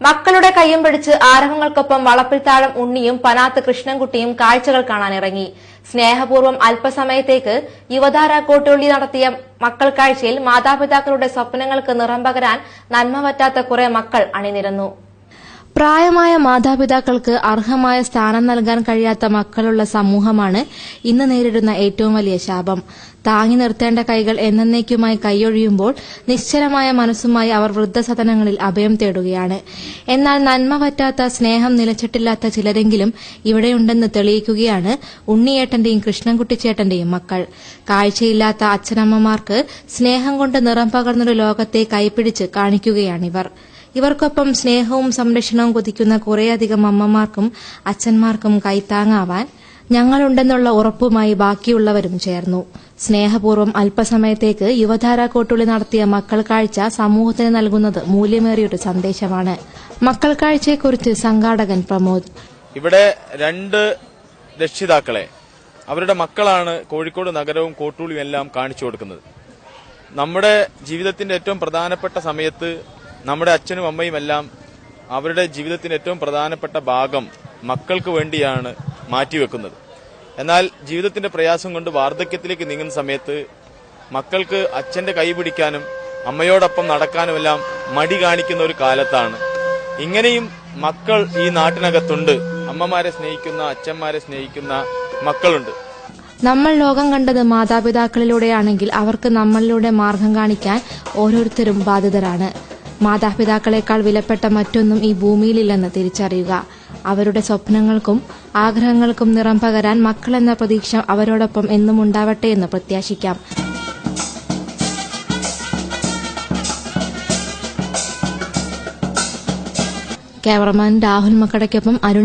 മക്കളുടെ കയ്യും പിടിച്ച് ആരവങ്ങൾക്കൊപ്പം വളപ്പിൽത്താഴം ഉണ്ണിയും പനാത്ത് കൃഷ്ണൻകുട്ടിയും കാഴ്ചകൾ കാണാനിറങ്ങി സ്നേഹപൂർവം അല്പസമയത്തേക്ക് യുവതാര കോട്ടുള്ളി നടത്തിയ മക്കൾ കാഴ്ചയിൽ മാതാപിതാക്കളുടെ സ്വപ്നങ്ങൾക്ക് നിറം പകരാൻ നന്മ പറ്റാത്ത കുറെ മക്കൾ അണിനിരന്നു. പ്രായമായ മാതാപിതാക്കൾക്ക് അർഹമായ സ്ഥാനം നൽകാൻ കഴിയാത്ത മക്കളുള്ള സമൂഹമാണ് ഇന്ന് നേരിടുന്ന ഏറ്റവും വലിയ ശാപം. താങ്ങി നിർത്തേണ്ട കൈകൾ എന്നേക്കുമായി കൈയൊഴിയുമ്പോൾ നിശ്ചലമായ മനസ്സുമായി അവർ വൃദ്ധസദനങ്ങളിൽ അഭയം തേടുകയാണ്. എന്നാൽ നന്മ പറ്റാത്ത സ്നേഹം നിലച്ചിട്ടില്ലാത്ത ചിലരെങ്കിലും ഇവിടെയുണ്ടെന്ന് തെളിയിക്കുകയാണ് ഉണ്ണിയേട്ടന്റെയും കൃഷ്ണൻകുട്ടിച്ചേട്ടന്റെയും മക്കൾ. കാഴ്ചയില്ലാത്ത അച്ഛനമ്മമാർക്ക് സ്നേഹം കൊണ്ട് നിറം പകർന്നൊരു ലോകത്തെ കൈപിടിച്ച് കാണിക്കുകയാണിവർ. ഇവർക്കൊപ്പം സ്നേഹവും സംരക്ഷണവും കൊതിക്കുന്ന കുറേയധികം അമ്മമാർക്കും അച്ഛന്മാർക്കും കൈത്താങ്ങാവാൻ ഞങ്ങളുണ്ടെന്നുള്ള ഉറപ്പുമായി ബാക്കിയുള്ളവരും ചേർന്നു. സ്നേഹപൂർവം അല്പസമയത്തേക്ക് യുവധാരാ കോട്ടുള്ളി നടത്തിയ മക്കൾ കാഴ്ച സമൂഹത്തിന് നൽകുന്നത് മൂല്യമേറിയൊരു സന്ദേശമാണ്. മക്കൾ കാഴ്ചയെക്കുറിച്ച് സംഘാടകൻ പ്രമോദ്. ഇവിടെ രണ്ട് രക്ഷിതാക്കളെ. അവരുടെ മക്കളാണ് കോഴിക്കോട് നഗരവും കോട്ടൂളിയും എല്ലാം കാണിച്ചു കൊടുക്കുന്നത്. നമ്മുടെ ജീവിതത്തിന്റെ ഏറ്റവും പ്രധാനപ്പെട്ട സമയത്ത് നമ്മുടെ അച്ഛനും അമ്മയും എല്ലാം അവരുടെ ജീവിതത്തിന്റെ ഏറ്റവും പ്രധാനപ്പെട്ട ഭാഗം മക്കൾക്ക് വേണ്ടിയാണ് മാറ്റിവെക്കുന്നത്. എന്നാൽ ജീവിതത്തിന്റെ പ്രയാസം കൊണ്ട് വാർദ്ധക്യത്തിലേക്ക് നീങ്ങുന്ന സമയത്ത് മക്കൾക്ക് അച്ഛന്റെ കൈ പിടിക്കാനും അമ്മയോടൊപ്പം നടക്കാനുമെല്ലാം മടി കാണിക്കുന്ന ഒരു കാലത്താണ്. ഇങ്ങനെയും മക്കൾ ഈ നാട്ടിനകത്തുണ്ട്. അമ്മമാരെ സ്നേഹിക്കുന്ന അച്ഛന്മാരെ സ്നേഹിക്കുന്ന മക്കളുണ്ട്. നമ്മൾ ലോകം കണ്ടത് മാതാപിതാക്കളിലൂടെയാണെങ്കിൽ അവർക്ക് നമ്മളിലൂടെ മാർഗം കാണിക്കാൻ ഓരോരുത്തരും ബാധിതരാണ് മാതാപിതാക്കളെക്കാൾ വിലപ്പെട്ട മറ്റൊന്നും ഈ ഭൂമിയിലില്ലെന്ന് തിരിച്ചറിയുക. അവരുടെ സ്വപ്നങ്ങൾക്കും ആഗ്രഹങ്ങൾക്കും നിറം പകരാൻ മക്കളെന്ന പ്രതീക്ഷ അവരോടൊപ്പം എന്നും ഉണ്ടാവട്ടെ എന്ന് പ്രത്യാശിക്കാം. ക്യാമറമാൻ രാഹുൽ മക്കടയ്ക്കൊപ്പം അരുണി